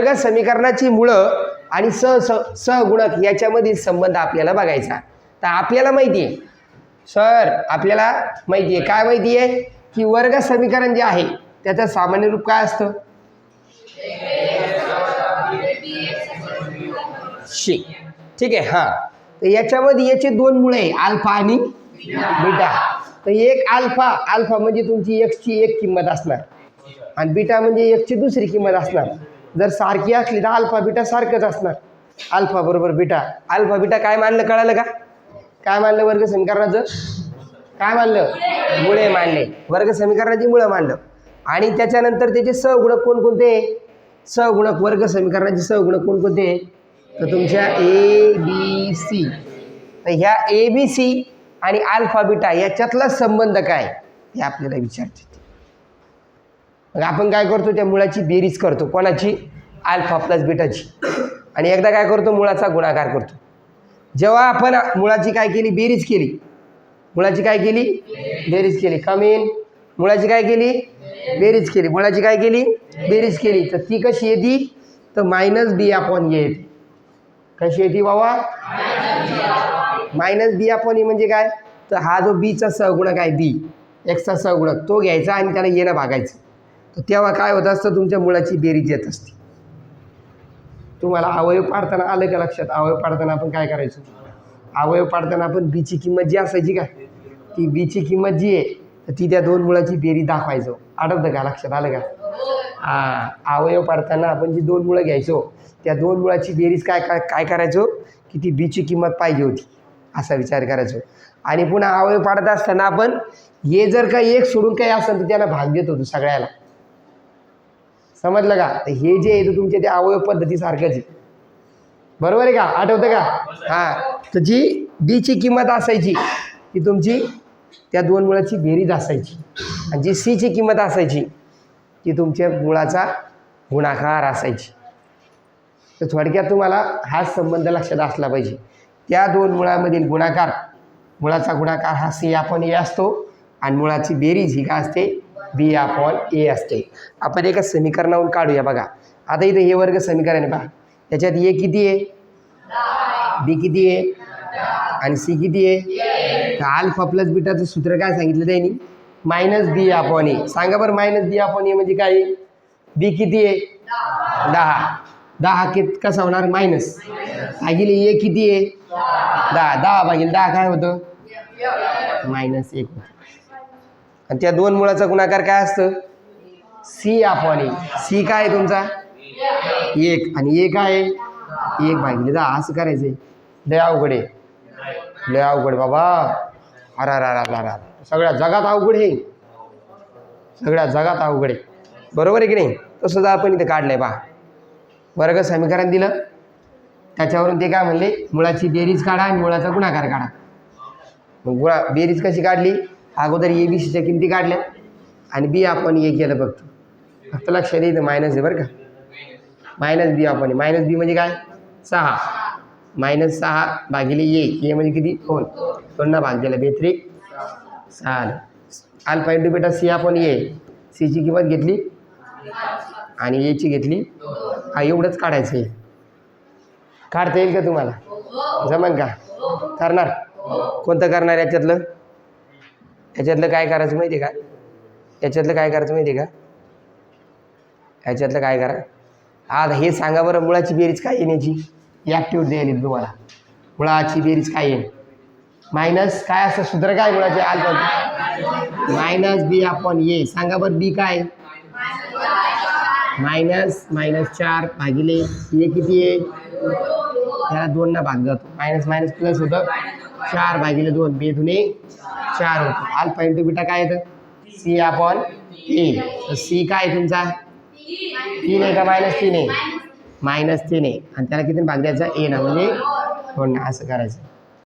वर्ग समीकरणाची मुळं आणि स स सहगुणक याच्यामधील संबंध आपल्याला बघायचा. तर आपल्याला माहिती आहे सर आपल्याला माहिती आहे काय माहिती आहे की वर्ग समीकरण जे आहे त्याचं सामान्य रूप काय असतं? शी. ठीक? आहे हां. तर याच्यामध्ये याचे दोन मुळे आहे अल्फा आणि बीटा. तर एक अल्फा अल्फा म्हणजे तुमची एक्सची एक किंमत असणार. आणि बीटा म्हणजे एकची दुसरी किंमत असणार. जर सारखी असली तर अल्फा बीटा सारखंच असणार. अल्फा बरोबर बीटा. अल्फा बीटा काय मानलं कळालं का? काय मानलं वर्ग समीकरणाचं काय मानलं? मुळे मानले. वर्ग समीकरणाची मुळं मानलं. आणि त्याच्यानंतर त्याचे सगुणक कोणकोणते? सगुणक वर्ग समीकरणाचे सगुणक कोणकोणते? तर तुमच्या ए बी सी तर ह्या ए बी सी आणि अल्फा बीटा याच्यातला संबंध काय? हे आपल्याला विचारते. मग आपण काय करतो त्या मुळाची बेरीज करतो. कोणाची? आल्फा प्लस बीटाची. आणि एकदा काय करतो मुळाचा गुणाकार करतो. जेव्हा आपण मुळाची काय केली? बेरीज केली. मुळाची काय केली? बेरीज केली. कमीन मुळाची काय केली? बेरीज केली. मुळाची काय केली? बेरीज केली. तर ती कशी येते? तर मायनस बी आपण येते. कशी येते बाबा? मायनस बी आपण ए म्हणजे काय? तर हा जो बीचा सहगुणक आहे बी एक्सचा सहगुणक तो घ्यायचा आणि त्याला येणं भागायचं. तर तेव्हा काय होत असतं? तुमच्या मुळाची बेरीज येत असते. तुम्हाला अवयव पाडताना आलं का लक्षात? अवयव पाडताना आपण काय करायचो? अवयव पाडताना आपण बीची किंमत जी असायची का? ती बीची किंमत जी आहे तर ती त्या दोन मुळाची बेरी दाखवायचो. आठवतं का? लक्षात आलं का? हा अवयव पाडताना आपण जी दोन मुळं घ्यायचो त्या दोन मुळाची बेरीज काय काय काय करायचो? की ती बीची किंमत पाहिजे होती असा विचार करायचो. आणि पुन्हा अवयव पाडत असताना आपण हे जर का एक सोडून काही असेल तर त्याला भाग देत होतो सगळ्याला. समजलं का? तर हे जे आहे ते तुमच्या त्या अवयव पद्धतीसारखंच आहे. बरोबर आहे का? आठवतं का? हां. तर जी बीची किंमत असायची ती तुमची त्या दोन मुळाची बेरीज असायची. आणि जी सीची किंमत असायची ती तुमच्या मुळाचा गुणाकार असायची. तर थोडक्यात तुम्हाला हाच संबंध लक्षात असला पाहिजे. त्या दोन मुळामधील गुणाकार मुळाचा गुणाकार हा सी आपण हे असतो आणि मुळाची बेरीज ही का असते? बी अपॉन ए असते. आपण एका समीकरणावरून काढूया बघा. आता इथे हे वर्ग समीकरण आहे बघा. त्याच्यात ए किती आहे? बी किती आहे? आणि सी किती आहे? तर अल्फा प्लस बीटाचं सूत्र काय सांगितलं त्यांनी? मायनस बी अपॉन ए सांगा बरं मायनस बी अपॉन ए म्हणजे काय? बी किती आहे? दहा. दहा कित कसा होणार? मायनस भागिले ए किती आहे? दहा. दहा भागिले दहा काय होतं? मायनस एक होतं. आणि त्या दोन मुळाचा गुणाकार काय असतं? सी आपण ए. सी काय आहे तुमचा? एक. आणि एक आहे? एक भागिले दहा. असं करायचं आहे लय अवघड आहे. लय अवघड बाबा. अरा रा रा रा रा सगळ्या जगात अवघड आहे. सगळ्या जगात अवघड आहे. बरोबर आहे की नाही? तसंच आपण इथं काढलं आहे बा वर्ग समीकरण दिलं? त्याच्यावरून ते काय म्हणले? मुळाची बेरीज काढा आणि मुळाचा गुणाकार काढा. मग गुणा बेरीज कशी काढली? अगोदर ए बी सीच्या किमती काढल्या आणि बी आपण ए केलं बघतो फक्त लक्षात येतं मायनस आहे बरं का. मायनस बी आपण मायनस बी म्हणजे काय? सहा. मायनस सहा भागिले ए ए म्हणजे किती? दोन. दोनना भाग दिला बेत्रिक सहा आलं इंटू बेटा सी आपण ए सीची किंमत घेतली आणि एची घेतली. हा एवढंच काढायचं आहे. काढता येईल का तुम्हाला? जमन का? करणार. कोणतं करणार याच्यातलं? ह्याच्यातलं काय करायचं माहिती आहे का? याच्यातलं काय करायचं माहिती आहे का? याच्यातलं काय करा? आज हे सांगा बरं मुळाची बेरीज काय येण्याची ॲक्टिव्ह द्यायला तुम्हाला. मुळाची बेरीज काय येईल मायनस काय असं सूत्र काय मुळाचे आलं मायनस बी आपण ये सांगा बरं बी काय मायनस मायनस चार भागिले ए किती आहे? त्याला दोन ना भाग जातो. मायनस मायनस प्लस होतं. चार भागिले दोन बे दुने चार होतं. अल्फा इंटू बीटा काय येतं? सी आपण ए तर सी काय आहे तुमचा? तीन आहे का मायनस तीन आहे? मायनस तीन आहे. आणि त्याला किती भाग द्यायचा? ए ना. म्हणजे दोन. ना असं करायचं.